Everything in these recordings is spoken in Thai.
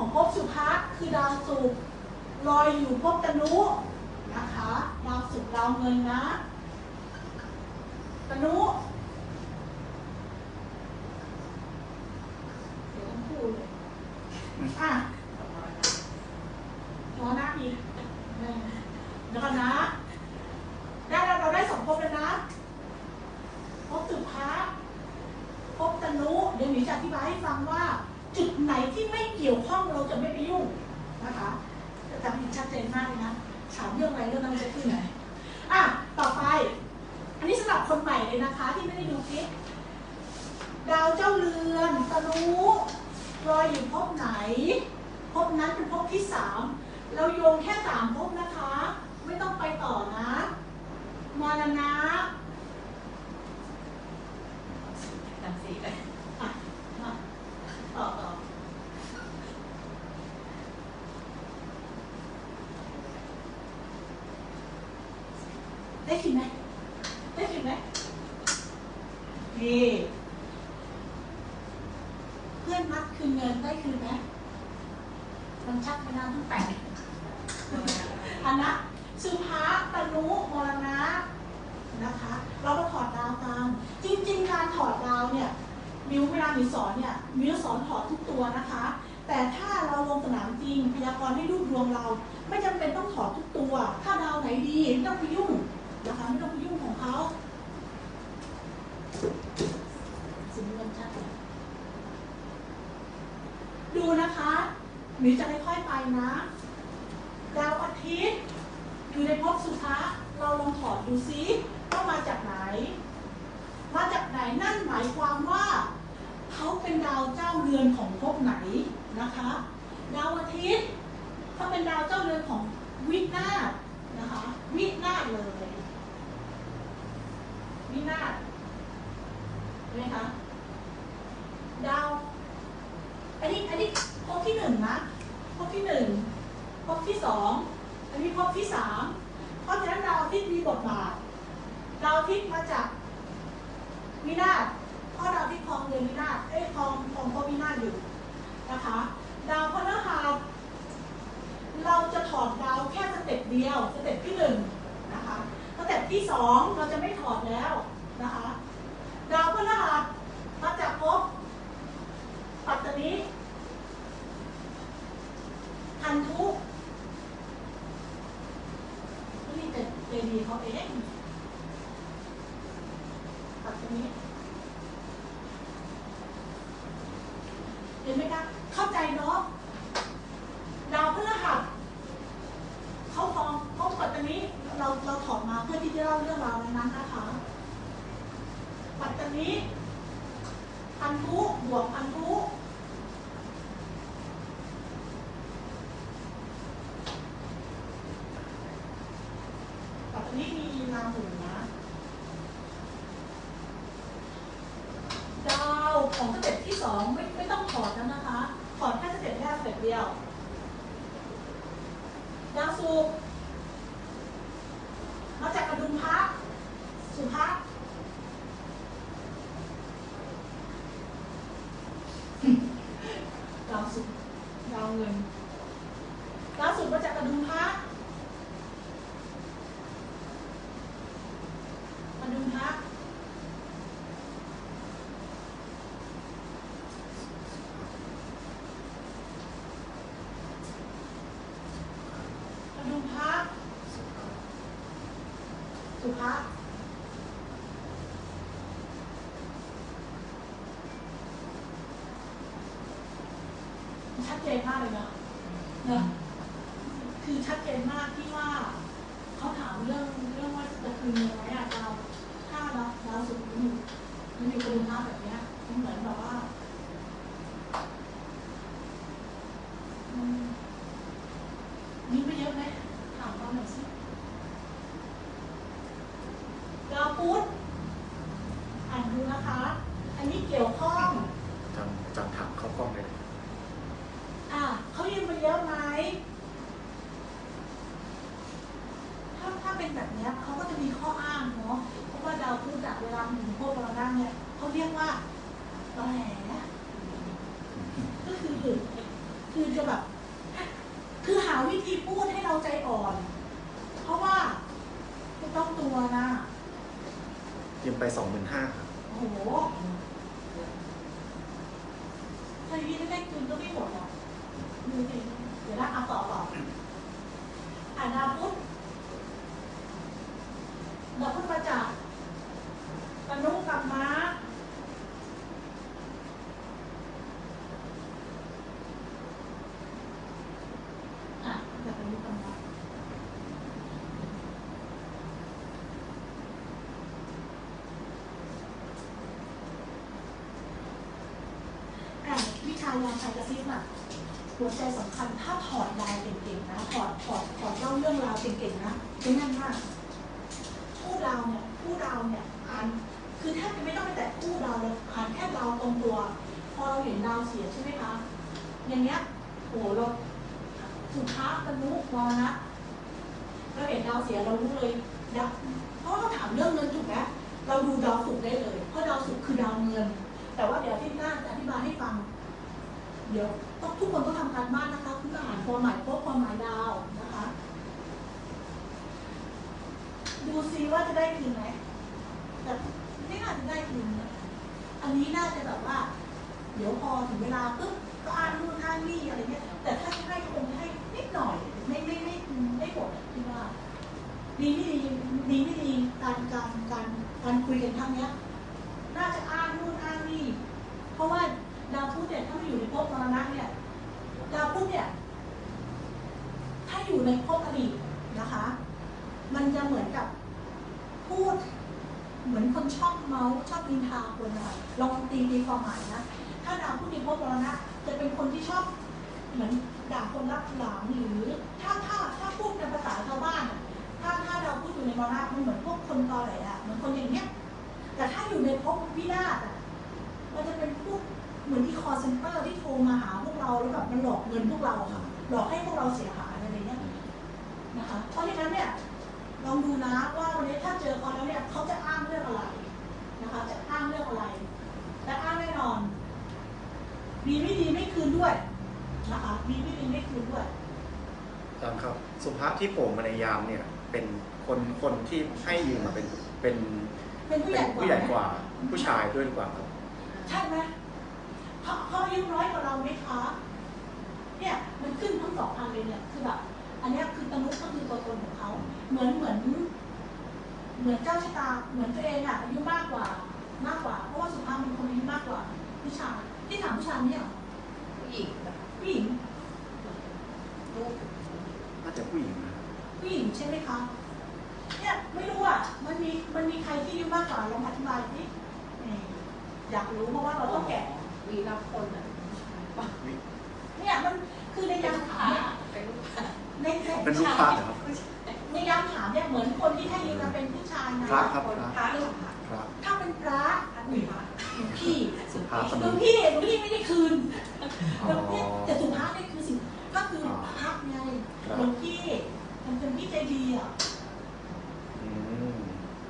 ของภพสุภะคือดาวศุกร์ลอยอยู่ภพตนุนะคะดาวศุกร์ดาวเงินนะตนุเดี๋ยวต้องพูดเลยอะรอหน้าอีกเดี๋ยวก่อนนะ ได้เราเราได้สองภพแล้วนะภพสุภะ พบตนุเดี๋ยวหนูจะอธิบายให้ฟังว่า จุดไหนที่ไม่เกี่ยวข้องเราจะไม่ไปยุ่งนะคะจะจำเห็นชัดเจนมากเลยนะถามเรื่องอะไรเรื่องนั้นจะขึ้นไหนอะต่อไป อันนี้สำหรับคนใหม่เลยนะคะ ที่ไม่ได้ดูคลิปดาวเจ้าเรือนตนุลอยอยู่ภพไหน ภพนั้นเป็นภพที่สามเราโยงแค่สามภพนะคะ ไม่ต้องไปต่อนะมรณะหนังสีเลยอะมาต่อต่อได้คิดไหมได้คิดไหมนี่เพื่อนนัดคืนเงินได้คืนไหมมันชักไปนานตั้งแต่อันนะสุภาตนุมรณะนะคะ เราก็ถอดดาวตาม จริง ๆ การถอดดาวเนี่ย มิวเวลามิวสอนเนี่ยมิวสอนถอดทุกตัวนะคะ แต่ถ้าเราลงสนามจ ริง พยากรณ์ให้รูปดวงเรา ไม่จำเป็นต้องถอดทุกตัว ถ้าดาวไหนดีไม่ต้องไปยุ่งนะคะไม่ต้องไปยุ่งของเขาสีเงินชัดดูนะคะมิวจะค่อยๆไปนะ ดาวอาทิตย์อยู่ในภพสุภะเราลองถอดดูซิว่ามาจากไหน มาจากไหนนั่นหมายความว่า เขาเป็นดาวเจ้าเรือนของภพไหนนะคะ ดาวอาทิตย์เขาเป็นดาวเจ้าเรือนของวินาศนะคะ วินาศเลย วินาศเห็นไหมคะดาวอันนี้อันนี้ภพที่หนึ่งนะภพที่หนึ่งภพที่สองอันนี้ภพที่สามเพราะฉะนั้นดาวอาทิตย์มีบทบาทดาวอาทิตย์มาจากวินาศเพราะดาวที่คลองเรือนวินาศเอ้ยคลองคลองพวินาศอยู่นะคะ ดาวพฤหัสเราจะถอดดาวแค่สเต็ปเดียวสเต็ปที่หนึ่งนะคะสเต็ปที่สองเราจะไม่ถอดแล้วนะคะดาวพฤหัสมาจากภพปัตตานีพันธุนี่แต่เจดีเขาเอง ตัดตรงนี้ เห็นไหมคะ เข้าใจเนาะ ดาวพฤหัสเขาฟองเขาปัตตานีเราเราถอดมาเพื่อที่จะเล่าเรื่องราวในนั้นนะคะ ปัจจุบันนี้พันธุบวกพันธุปัตตานีมีอีนาหมู่นะ ดาวของสเต็ปที่สองไม่ไม่ต้องถอดแล้วนะคะ ถอดแค่สเต็ปแรกสเต็ปเดียว ดาวศุกร์มาจากกระดุมพระสุภะดาวศุกร์ดาวเงิน ดา วศุกร์มาจากกระดุมพระ กระดุมพระสุภาชัดเจนมากเลยนะเนอะคือชัดเจนมากที่ว่า เขาถามเรื่องเรื่องว่าจะคืนเงินไหมอะเราถ้าเราเราสุดมันอยู่มันอยู่กระดุมพระแบบเนี้ยมันเหมือนแบบว่าอืม นี่ไม่เยอะไหมถามเขาหน่อยสิดาว พุธ 25,000 หัวใจสำคัญถ้าถอดลายเก่งๆนะถอดถอดถอดเล่าเรื่องราวเก่งๆนะจะง่ายมากผู้ดาวเนี่ยผู้ดาวเนี่ยอ่านคือแทบจะไม่ต้องไปแตะผู้ดาวเลยอ่านแค่ดาวตรงตัว พอเราเห็นดาวเสียใช่ไหมคะอย่างเงี้ยโหเราสุภาพตนุมรณะเราเห็นดาวเสียเรารู้เลยดาวเพราะว่าเราถามเรื่องเงินถูกไหมเราดูดาวศุกได้เลย เพราะดาวศุกคือดาวเงิน แต่ว่าเดี๋ยวที่หน้าจะอธิบายให้ฟัง เดี๋ยว ต้องทุกคนต้องทำการบ้านนะคะเพื่ออ่านความหมายพบความหมายดาวนะคะ ดูซิว่าจะได้คืนไหมแต่ไม่น่าจะได้คืนนะอันนี้น่าจะแบบว่า เดี๋ยวพอถึงเวลาปุ๊บก็อ่านนู่นอ่านนี่อะไรเงี้ยแต่ถ้าให้ก็คงให้นิดหน่อย ไม่ไม่ไม่ไม่หมดคิดว่าดีไม่ดีดีไม่ดีการการการการคุยกันครั้งเนี้ย น่าจะอ้างนู่นอ้างนี่เพราะว่า ดาวพุธเนี่ยถ้าไม่อยู่ในภพมรณะเนี่ยดาวพุธเนี่ย ถ้าอยู่ในภพอดีตนะคะ มันจะเหมือนกับพูด เหมือนคนชอบเมาส์ชอบดินทาคนนะคะลองตีมีความหมายนะ ถ้าดาวพุธในภพมรณะ จะเป็นคนที่ชอบเหมือนด่าคนรับหลังหรือ ถ้าถ้าถ้าพูดในภาษาชาวบ้านถ้าถ้าดาวพุธอยู่ในมรณะมันเหมือนพวกคนตอแหลอะเหมือนคนอย่างเนี้ยแต่ถ้าอยู่ในภพวินาศอะมันจะเป็นพวก เหมือนที่คอเซ็นเตอร์ที่โทรมาหาพวกเราแล้วแบบมันหลอกเงินพวกเราอะค่ะ หลอกให้พวกเราเสียหายอะไรเงี้ยนะคะเพราะฉะนั้นเนี่ยลองดูนะว่าวันนี้ถ้าเจอเขาแล้วเนี่ยเขาจะอ้างเรื่องอะไรนะคะจะอ้างเรื่องอะไร และอ้างแน่นอนดีไม่ดีไม่คืนด้วยนะคะดีไม่ดีไม่คืนด้วยอาจารย์ครับ สุภาพที่โผล่มาในยามเนี่ยเป็นคนคนที่ให้ยืมมาเป็นเป็นเป็นผู้ใหเป็ญ่นกว่าผู้ใหญ่ไหมกว่าผู้ชายด้วยหรือเปล่าครับใช่ไหม เขาเขาอายุน้อยกว่าเราไหมคะ เนี่ยมันขึ้นทั้งสองอันเลยเนี่ยคือแบบอันเนี้ยคือตนุก็คือตัวตนของเขาเหมือนเหมือน เหมือนเจ้าชะตาเหมือนตัวเองอะอายุมากกว่ามากกว่า เพราะว่าสุภาพเป็นคนอายุมากกว่าผู้ชายที่ถามผู้ชายเนี่ยเหรอผู้หญิงแบบผู้หญิงลูกน่าจะผู้หญิงนะผู้หญิงใช่ไหมคะเนี่ยไม่รู้อะมันมีมันมีใครที่อายุมากกว่าลองอธิบายสินี่อยากรู้เพราะว่าเราต้องแกะ วีรพลอะผู้ชายปะเนี่ยมันคือในเป็นยามลูกถาค้ามเนี่ยเป็นลูกค้าในในเป็นลูกพระเหรอครับในยามถามเนี่ยเหมือนคนที่ให้ยืมมาเป็นผู้ชายนะพระครับคนพระพระหรือพระครับถ้าเป็นพระอุ้ยหลวงพี่สุภาพหลวงพี่หลวงพี่ไม่ได้คืนอ๋หลอวงพี่แต่สุภาพนี่คือสิ่งก็คืออ๋อพระไงครับหลวงพี่มันเป็นพี่ใจดีอะอืม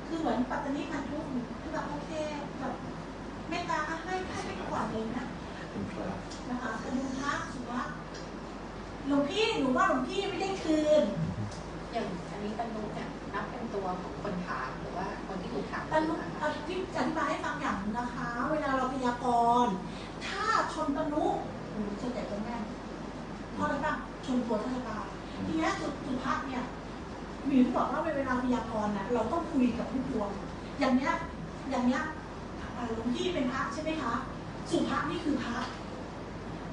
คือเหมือนปัตตานีพันธุคือแบบโอเคแบบ เมตตาอะให้ให้ไปก่อนเลยนะเป็นพระนะคะกระดุมพระสุภาพหลวงพี่หนูว่าหลวงพี่ไม่ได้คืน อย่างอันนี้ตนุเนี่ยนับเป็นตัวของคนถามหรือว่าคนที่ถูกถามแต่ลูกอธิอธิบายให้ฟังอย่างหนึงนะคะ เวลาเราพยากรณ์ถ้าชนตนุโอ้โหจะแต่ตรงแน่นเพราะอะไรบ้างชนตัวท่านตาทีนี้สุสุภาพเนี่ยหมีที่บอกว่าเวลาพยากรณ์น่ะเราต้องคุยกับผู้ปวงอย่างเนี้ยอย่างเนี้ยอ่า หลวงพี่เป็นพระใช่ไหมคะ สุภาพนี่คือพระ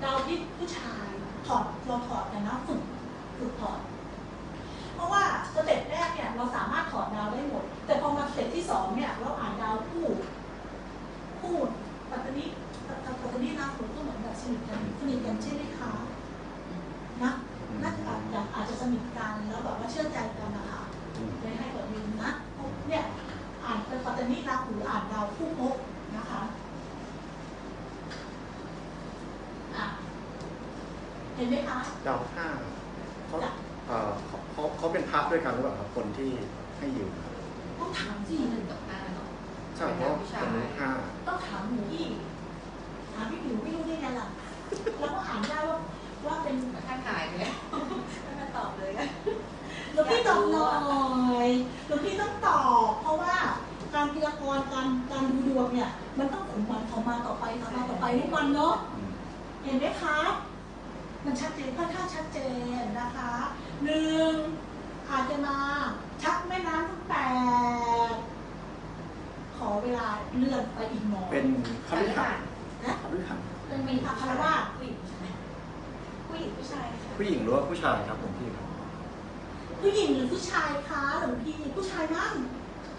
ดาวพิษผู้ชายถอดเราถอดกันนะฝึกฝึกถอด เพราะว่าสเต็ปแรกเนี่ยเราสามารถถอดดาวได้หมด แต่พอมาสเต็ปที่สองเนี่ยเราอ่านดาวคู่คู่ปัตตานีปัตตานีนาหูก็เหมือนแบบสนิทกันสนิทกันใช่ไหมคะนะน่าจะอาจจะอาจจะสนิทกันแล้วแบบว่าเชื่อใจกันนะคะอืมเลยให้กดมินนะเนี่ยอ่านเป็นปัตตานีราหูอ่านดาวคู่ภพนะคะอะ เห็นไหมคะ ดาวห้าเขาเอ่อเขาเขาเขาเป็นพระด้วยกันหรือเปล่าครับคนที่ให้ยืมครับต้องถามสิหนึ่งกับห้าเนาะ ใช่เพราะเป็นเลขห้าต้องถามหนูพี่ถามพี่หนูไม่รู้ได้ไงล่ะแล้วก็อ่านได้ว่าว่าเป็นถ้าหายไปแล้วไม่มาตอบเลยอะหลวงพี่ตอบหน่อยหลวงพี่ต้องตอบ เพราะว่าการพยากรณ์การการดูดวงเนี่ย มันต้องขมวันของมาต่อไปต่อมาต่อไปทุกวันเนาะ อืมเห็นไหมคะ มันชัดเจนค่อนข้างชัดเจนนะคะหนึ่งอาจจะมาชักแม่น้ำทั้งแปดขอเวลาเลื่อนไปอีกหน่อยเป็นคฤหัสถ์นะคฤหัสถ์เป็นมีอัครวาสผู้หญิงใช่ไหมผู้หญิงผู้ชายค่ะผู้หญิงหรือว่าผู้ชายครับผมพี่ครับ ผู้หญิงหรือผู้ชายคะหลวงพี่ผู้ชายมั้ง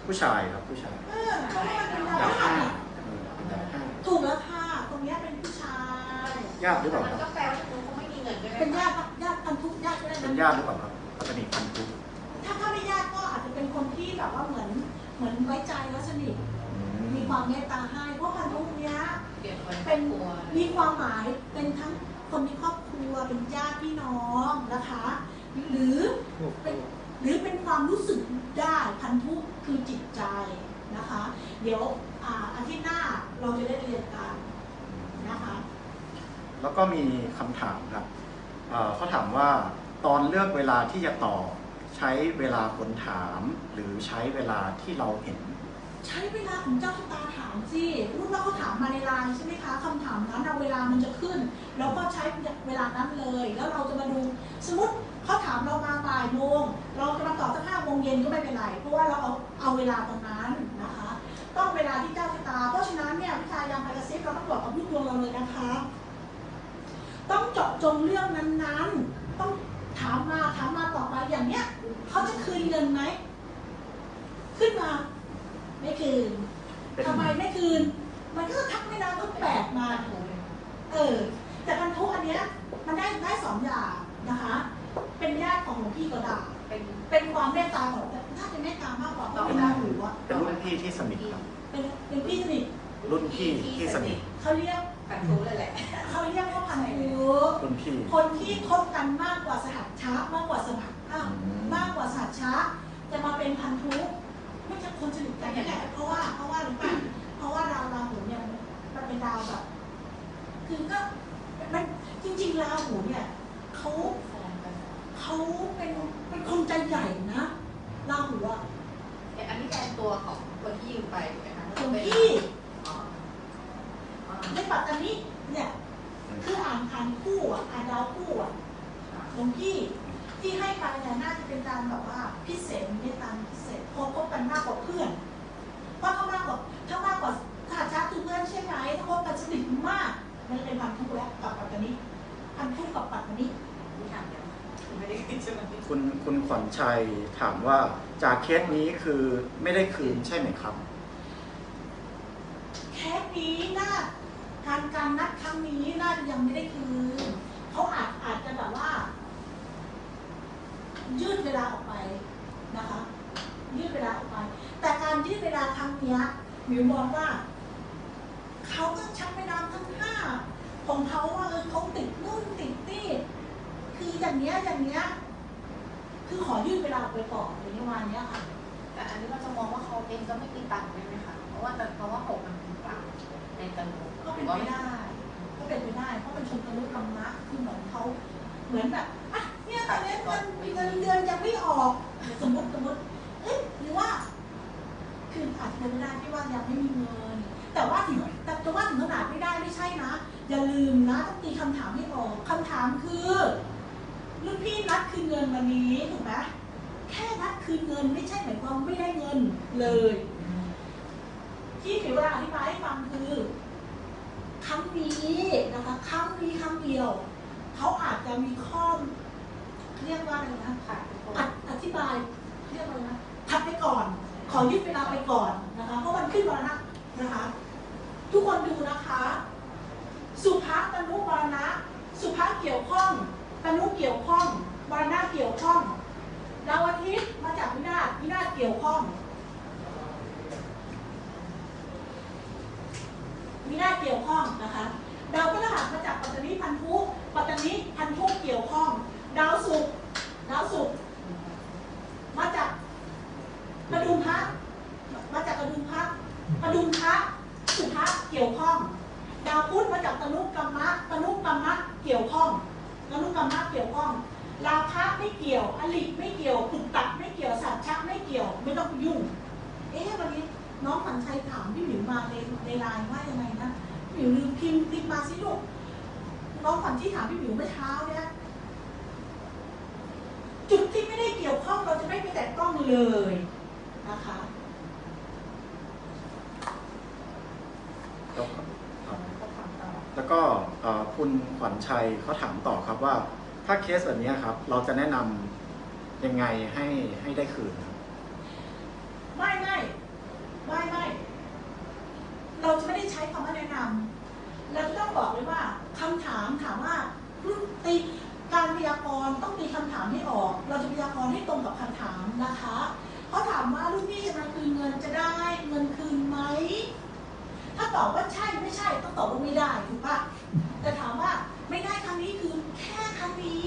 ผู้ชายครับผู้ชายเออเพราะว่ามันเป็นดาวดาวพฤหัห้าสอะเออเป็นดาวห้าถูกแล้วค่ะตรงเนี้ยเป็นผู้ชายญาติหรือเปแต่ล่ามันคก็รับ เป็นนะญาติหรือเปล่าครับสนิทพันธุถ้าถ้าไม่ญาติก็อาจจะเป็นคนที่แบบว่าเหมือนเหมือนไว้ใจและสนิทอืมีความเมตตาให้เพราะพันธุเนี้ยเปลี่ยนคนเป็นครอบครัวมีความหมายเป็นทั้งคนในครอบครัวเป็นญาติพี่น้องนะคะ หรือเป็นหรือเป็นความรู้สึกได้พันธุคือจิตใจนะคะ เดี๋ยวอ่าอาทิตย์หน้าเราจะได้เรียนกันนะคะ แล้วก็มีคำถามครับเอ่อเขาถามว่า ตอนเลือกเวลาที่จะตอบใช้เวลาคนถาม หรือใช้เวลาที่เราเห็น ใช้เวลาของเจ้าชะตาถามสิพูดว่าเขาถามมาในไลน์ใช่ไหมคะคำถามนั้นเอาเวลามันจะขึ้น แล้วก็ใช้เวลานั้นเลย แล้วเราจะมาดูสมมติเขาถามเรามาบ่ายโมงเราจะมาตอบสักห้าโมงเย็นก็ไม่เป็นไรเพราะว่าเราเอาเอาเวลาตรงนั้นนะคะ ต้องเวลาที่เจ้าชะตา เพราะฉะนั้นเนี่ยวิชายามพากระซิบเราต้องบอกกับลูกดวงเราเลยนะคะ ต้องเจาะจงเรื่องนั้นๆ ต้อง ถามมาถามมาต่อไปอย่างเนี้ยเขาจะคืนเงินไหมขึ้นมา ไม่คืนเป็นทำไมไม่คืน มันก็ทักไม่นานก็แปลกมาเออแต่พันธุอันเนี้ยมันได้ได้สองอย่างนะคะ เป็นญาติของหลวงพี่ก็ได้เป็นเป็นความเมตตาของแต่น่าจะเมตตามากกว่าเพราะเป็นราหูอะเป็นรุ่นพี่ที่สนิทครับเป็นเป็นพี่สนิท รุ่นพี่ที่สนิทเขาเรียกกันรู้เลยแหละเขาเรียกว่าพันธุรุ่นพี่คนที่คบกันมากกว่าสหัชชะมากกว่าสหัชอะอืมมากกว่าสหัชชะจะมาเป็นพันธุไม่ใช่คนสนิทกันนี่แหละเพราะว่าเพราะว่าหรือเปล่าเพราะว่าดาวราหูเนี่ยมันมันเป็นดาวแบบคือก็มันจริงๆราหูเนี่ยเขาเขาเป็นเป็นคนใจใหญ่นะราหูอะอันนี้แทนตัวของคนที่ยืมไปถูกไหมคะหลว งพี่อ๋ออ๋อในปัตตานีเนี่ยคืออ่านอ่านคู่อะอ่านดาวคู่อะหลวงพี่ที่ให้ไปเนี่ยน่าจะเป็นการแบบว่าพิเศษเมตตาพิเศษพบพบกันมากกว่าเพื่อนเพราะถ้ามากกว่าถ้ามากกว่าถ้าชักคือเพื่อนใช่ไหมถ้าพบกันสนิทมากมันเป็นพันธุแล้วกับปัตตานีพันธุกับปัตตานีมีถามเดียวไม่ได้คิดใช่ไหมคุณคุณขวัญชัยถามว่าจากเคสนี้คือไม่ได้คืนใช่ไหมครับ แค่นี้น่า การการนัดครั้งนี้น่าจะยังไม่ได้คืนเขาอาจอาจจะแบบว่า ยืดเวลาออกไปนะคะ ยืดเวลาออกไป แต่การยืดเวลาครั้งนี้หมิวมองว่าเขาก็ชักไปน้ำทั้งห้าของเขาว่าเออเขาติดนู่นติดนี่คืออย่างเนี้ยอย่างเนี้ยคือขอยืดเวลาออกไปก่อนในประมาณเนี้ยค่ะแต่อันนี้เราจะมองว่าเขาเองก็ไม่มีตังค์ใช่ไหมคะ ราะว่าเพราะว่าหกมันเป็นตังค์ในตะลุก็เป็นไปได้ ก็เป็นไปได้ เพราะเป็นชนกรุกรรมะคือเหมือนเขาเหมือนแบบอะเนี่ยตอนนี้เงินเงินเดือนยังไม่ออก สมมติสมมติเอ๊ะหรือว่า คืออาจจะเป็นไปได้ที่ว่ายังไม่มีเงิน แต่ว่าถึงแต่จะว่าถึงขนาดไม่ได้ไม่ใช่นะ อย่าลืมนะต้องตีคำถามให้ออกคำถามคือรุ่นพี่นัดคืนเงินวันนี้ถูกไหมแค่นัดคืนเงินไม่ใช่หมายความไม่ได้เงินเลย ที่ถือเวลาอธิบายให้ฟังคือครั้งนี้นะคะครั้งนี้ครั้งเดียว เขาอาจจะมีข้อเรียกว่าอะไรนะค่ะอธิบายเรียกว่าอะไรนะพักไปก่อน ขอยืดเวลาไปก่อนนะคะ เพราะมันขึ้นมาแล้วนะนะคะ ทุกคนดูนะคะ สุภาตนุวรณะ สุภาเกี่ยวข้องตนุเกี่ยวข้องวรณะเกี่ยวข้องดาวอาทิตย์มาจากวินาศวินาศเกี่ยวข้อง มีหน้าเกี่ยวข้องนะคะดาวพฤหัสมาจากปัตตานีพันธุปัตตานีพันธุเกี่ยวข้อง ดาวศุกร์ดาวศุกร์มาจากกระดุมพระมาจากกระดุมพระกระดุมพระสุภะเกี่ยวข้อง ดาวพุธมาจากตนุกรรมะตนุกรรมะเกี่ยวข้องตนุกรรมะเกี่ยวข้องลาภะไม่เกี่ยว อลิไม่เกี่ยวปุตตะไม่เกี่ยวสัจชะไม่เกี่ยว ไม่ต้องยุ่ง เอ๊ะวันนี้ น้องฝันชัยถามพี่หมิวมาในในไลน์ว่ายังไงนะพี่หมิวลืมพิมพ์พิมพ์มาสิลูกน้องฝันที่ถามพี่หมิวเมื่อเช้าเนี่ยจุดที่ไม่ได้เกี่ยวข้องเราจะไม่ไปแตะต้องเลยนะคะแล้วก็คุณขวัญชัยเขาถามต่อครับว่า ถ้าเคสแบบนี้ครับ เราจะแนะนำยังไงให้ให้ได้คืนครับ ไม่ไม่ไม่ไม่เราจะไม่ได้ใช้คำว่าแนะนำเราจะต้องบอกเลยว่าคำถามถามว่ารุ่นตีการพยากรณ์ต้องตีคำถามให้ออก เราจะพยากรณ์ให้ตรงกับคำถามนะคะเขาถามว่ารุ่นพี่จะมาคืนเงินจะได้เงินคืนไหม ถ้าตอบว่าใช่ไม่ใช่ต้องตอบว่าไม่ได้ถูกปะแต่ถามว่าไม่ได้ครั้งนี้คือแค่ครั้งนี้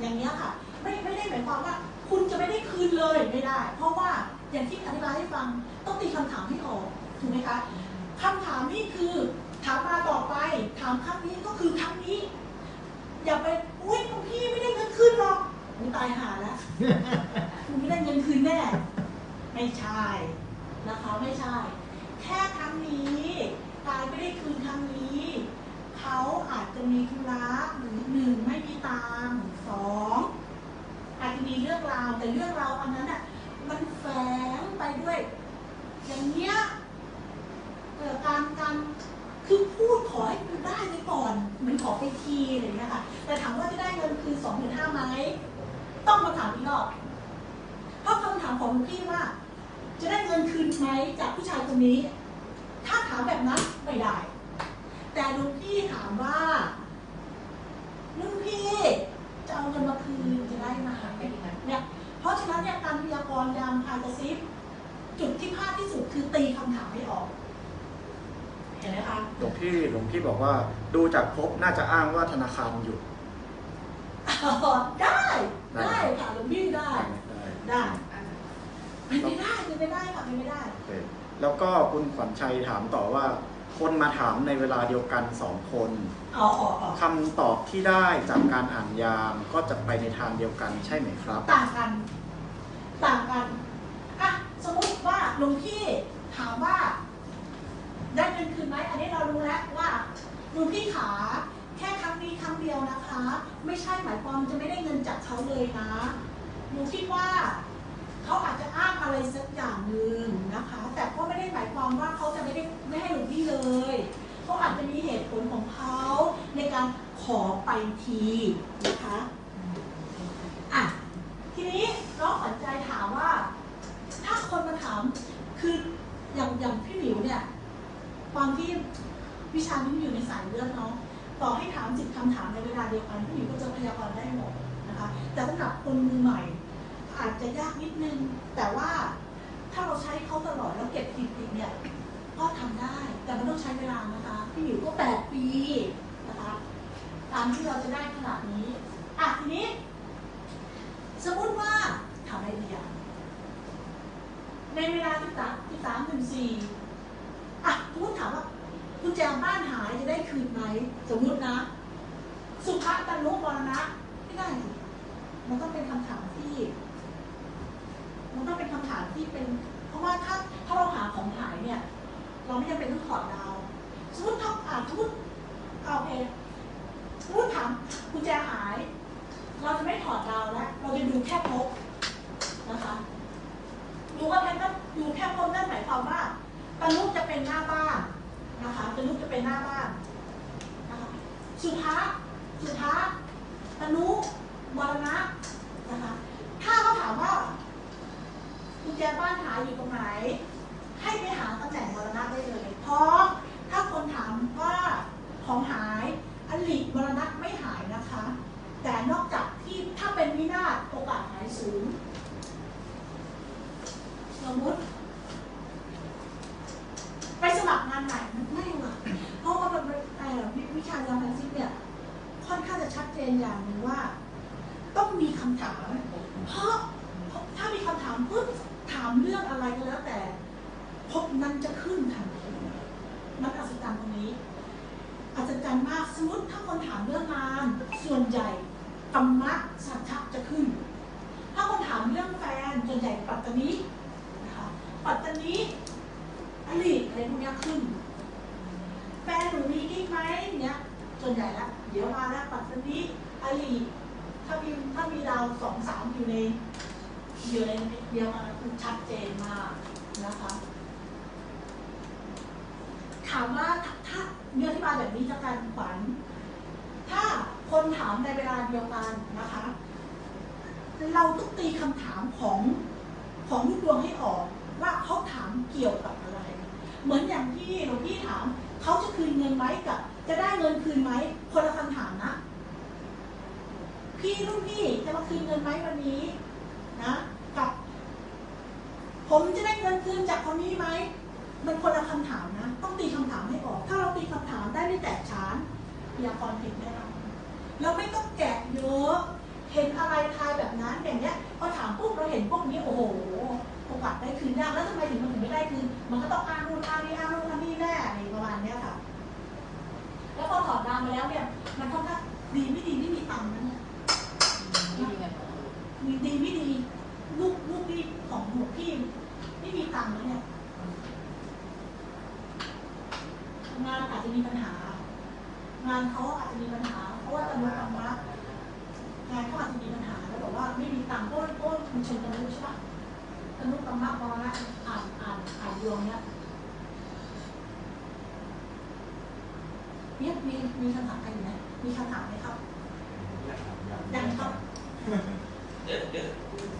อย่างเงี้ยค่ะ ไม่ไม่ได้หมายความว่า คุณจะไม่ได้คืนเลยไม่ได้ เพราะว่าอย่างที่อธิบายให้ฟังต้องตีคำถามให้ออกถูกไหมคะคำถามนี่คือถามมาต่อไป ถามครั้งนี้ก็คือครั้ง อย่าไปอุ้ยพี่ไม่ได้เงินคืนหรอกมึงตายหาแล้วคุณไม่ได้เงินคืนแน่ ไม่ใช่นะคะไม่ใช่ แค่ครั้งนี้ตายไม่ได้คืนครั้งนี้เขาอาจจะมีธุระหรือหนึ่งไม่มีตังสองอาจจะมีเรื่องราวแต่เรื่องราวอันนั้นอะมันแฝงไปด้วย อย่างเนี้ยเอ่อการการ คือพูดขอให้คุณได้ไปก่อนเหมือนขอไปทีอะไรอย่างเงี้ยค่ะ แต่ถามว่าจะได้เงินคืนสองหมื่นห้าไหมต้องมาถามอีกรอบเพราะคำถามของลวงพี่ว่า จะได้เงินคืนไหมจากผู้ชายคนนี้ ถ้าถามแบบนั้นไม่ได้ แต่ลวงพี่ถามว่าลุงพี่จะเอาเงินมาคืนจะได้ไหมเนี่ยเพราะฉะนั้นเนี่ยการพยากรณ์ยามพากระซิบจุดที่พลาดที่สุดคือตีคำถามให้ออก เห็นไหมคะหลวงพี่หลวงพี่บอกว่าดูจากพบน่าจะอ้างว่าธนาคารหยุดอ๋อได้ได้ ได้ค่ะหลวงพี่ได้ ได้ได้อ่าเป็นไปได้เป็นไปได้ค่ะเป็นไปได้โอเคแล้วก็คุณขวัญชัยถามต่อว่า คนมาถามในเวลาเดียวกันสองคนอ๋ออ๋ออ๋อคำตอบที่ได้จากการอ่านยามก็จะไปในทางเดียวกันใช่ไหมครับ ต่างกัน ต่างกันอะสมมติว่าหลวงพี่ถามว่า ได้เงินคืนไหมอันนี้เรารู้แล้วว่าหลวงพี่ขาแค่ครั้งนี้ครั้งเดียวนะคะ ไม่ใช่หมายความจะไม่ได้เงินจากเขาเลยนะหนูคิดว่าเขาอาจจะอ้างอะไรสักอย่างหนึ่งนะคะ แต่ก็ไม่ได้หมายความว่าเขาจะไม่ได้ไม่ให้หลวงพี่เลยเขาอาจจะมีเหตุผลของเขาในการขอไปทีนะคะอะทีนี้น้องขวัญใจถามว่า ถ้าคนมาถามคืออย่างอย่างพี่หมิวเนี่ย ความที่วิชานี้อยู่ในสายเลือดเนาะต่อให้ถามสิบคำถามในเวลาเดียวกันพี่หมิวก็จะพยากรณ์ได้หมดนะคะแต่สำหรับคนมือใหม่ อาจจะยากนิดนึง แต่ว่าถ้าเราใช้เขาตลอดแล้วเก็บติดติเนี่ยก็ทำได้ แต่มันต้องใช้เวลานะคะพี่หมิวก็แปดปีนะคะตามที่เราจะได้ขนาดนี้อะทีนี้ สมมติว่าถามอะไรดีอะในเวลาที่สามที่สามถึงสี่ อะสมมติถามว่ากุญแจบ้านหายจะได้คืนไหมสมมตินะ สุภาตันลุมรณะไม่ได้ มันต้องเป็นคำถามที่ มันต้องเป็นคำถามที่เป็น เพราะว่าถ้าถ้าเราหาของหายเนี่ย เราไม่จำเป็นต้องถอดดาวสมมติถ้าอ่าสมมติเอาโอเคสมมติถามกุญแจหาย เราจะไม่ถอดดาวแล้วเราจะดูแค่พบนะคะดูว่าแค่นั้นดูแค่พบนั่นหมายความว่า ตะลุกจะเป็นหน้าบ้านนะคะตะลุกจะเป็นหน้าบ้านนะคะสุภาสุภาตะลุมรณะนะคะถ้าเขาถามว่ากุญแจบ้านหายอยู่ตรงไหน ให้ไปหาตำแหน่งมรณะได้เลย เพราะถ้าคนถามว่าของหายอลิมรณะไม่หายนะคะ แต่นอกจากที่ถ้าเป็นวินาศโอกาสหายสูง สมมติ ไปสมัครงานใหม่มันไม่หรอกเพราะว่ามันเป็นเอ่อวิวิชายาแมนซิสเนี่ย ค่อนข้างจะ ชัดเจนอย่างหนึ่งว่า ต้องมีคำถาม เพราะถ้ามีคำถามปุ๊บถามเรื่องอะไรก็แล้วแต่พบนั้นจะขึ้นทันทีมันอัศจรรย์ตรงนี้อัศจรรย์มากสมมติถ้าคนถามเรื่องงานส่วนใหญ่กรรมะสัจจะจะขึ้น ถ้าคนถามเรื่องแฟนส่วนใหญ่ปัตตานีนะคะปัตตานีอลีอะไรพวกนี้ขึ้น แฟนหนูมีกิ๊กไหมเนี้ยส่วนใหญ่ละเดี๋ยวมาแล้วปัต ลีถ้ามีถ้ามีดาวสองสามอยู่ในอยู่ในเดียวกันคือชัดเจนมากนะคะ ถามว่าถ้าถ้าเนื้อที่มาแบบนี้จะการขวัญ ถ้าคนถามในเวลาเดียวกันนะคะ เราต้องตีคำถามของของลูกดวงให้ออกว่าเขาถามเกี่ยวกับอะไร เหมือนอย่างที่หลวงพี่ถามเขาจะคืนเงินไหมกับ จะได้เงินคืนไหมคนละคำถามนะ พี่รุ่นพี่จะมาคืนเงินไหมวันนี้นะกับ ผมจะได้เงินคืนจากคนนี้ไหมมันคนละคำถามนะ ต้องตีคำถามให้ออก ถ้าเราตีคำถามได้ไม่แตกฉานพยากรผิดแน่นอนแล้วไม่ต้องแกะเยอะเห็นอะไรทายแบบนั้นอย่างเนี้ยพอถามปุ๊บเราเห็นพวกนี้โอ้โหโอกาสได้คืนยากแล้วทำไมถึงมันถึงไม่ได้คืนมันก็ต้องอ้างนู่นอ้างนี่อ้างนู่นอ้างนี่แน่อะไรประมาณเนี้ยค่ะ แล้วพอถอดดาวมาแล้วเนี่ยมันค่อนข้างดีไม่ดีไม่มีตังค์นะเนี่ยที่มีเงิน มีดีไม่ดีลูกลูกพี่ของหนูพี่ไม่มีตังค์แล้วเนี่ยงานอาจจะมีปัญหา งานเขาอาจจะมีปัญหา เพราะว่าตำรวจธรรมะงานเขาอาจจะมีปัญหาแล้วบอกว่าไม่มีตังค์เพราะว่าเพราะว่ามันเชิงตำรวจใช่ปะตำรวจธรรมะมรณะอ่านอ่านอ่านดวงเนี้ยเนี่ยมีมีคำถามกันอยู่ไหมมีคำถามไหมครับยังครับ เดี๋ยวเดี๋ยว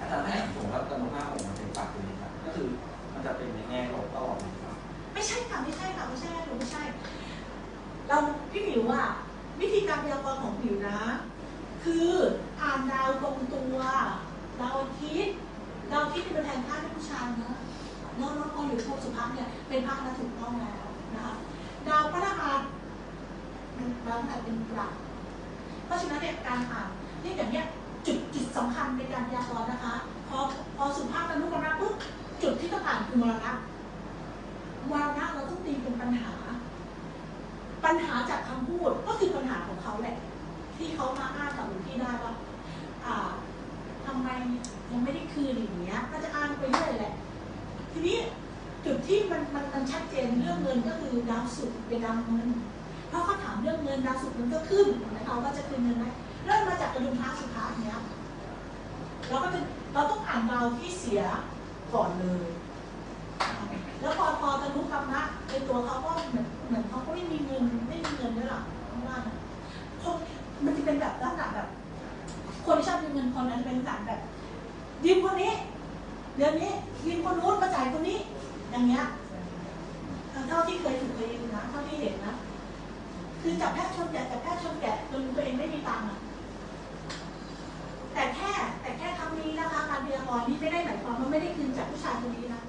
อาจารย์ให้ผมว่าตอนหน้าผมมันเป็นปากตรงนี้ครับก็คือมันจะเป็นในแง่ลบตลอดเลยครับไม่ใช่ค่ะไม่ใช่ค่ะไม่ใช่หนูไม่ใช่ เราพี่หมิวอะวิธีการพยากรณ์ของหมิวนะ คืออ่านดาวตรงตัวดาวอาทิตย์ดาวอาทิตย์เป็นแทนธาตุผู้ชายนะแล้วน้องพออยู่ภพสุภาพเนี่ยเป็นพระนะถูกต้องแล้วนะคะดาวพระรหัสดาวพระรหัสเป็นกระเพราะฉะนั้นเนี่ยการอ่านเนี่ยอย่างเนี้ย จุดจุดสำคัญในการพยากรณ์นะคะ พอพอสุภาพกับนุกรรมะปุ๊บจุดที่ต้องอ่านคือมรณะวาระเราต้องตีเป็นปัญหา ปัญหาจากคำพูดก็คือปัญหาของเขาแหละ ที่เขามาอ้างกับหลวงพี่ได้ว่าอ่าทำไมยังไม่ได้คืนอย่างเงี้ย ก็จะอ้างไปเรื่อยแหละ ทีนี้จุดที่มันมันมันชัดเจนเรื่องเงินก็คือดาวศุกเป็นดาวเงินเพราะเขาถามเรื่องเงินดาวศุกมันก็ขึ้นนะคะว่าจะคืนเงินไหม เริ่มมาจากกระดุมพระสุภาเนี้ยเราก็จะเราต้องอ่านดาที่เสียก่อนเลย แล้วพอพอตะลุกรรมะในตัวเขาก็เหมือนเหมือนเขาก็ไม่มีเงินไม่มีเงินด้วยหรอกเข้างล่างนมันจะเป็นแบบลักษณะแบบ คนที่ชอบยืมเงินคนนั้นเป็นลักษณะแบบยืมคนนี้เดือนนี้ยืมคนนู้นมาจ่ายคนนี้ อย่างเงี้ยเท่าที่เคยถูกเคยยืมนะเท่าที่เห็นนะ คือจับแพทย์ชนแกะจับแพทย์ชนแกะจนตัวเองไม่มีตังค์อะ แต่แค่แต่แค่ครั้งนี้นะคะการพยากรณ์นี้ไม่ได้หมายความว่าไม่ได้คืนจากผู้ชายคนนี้นะ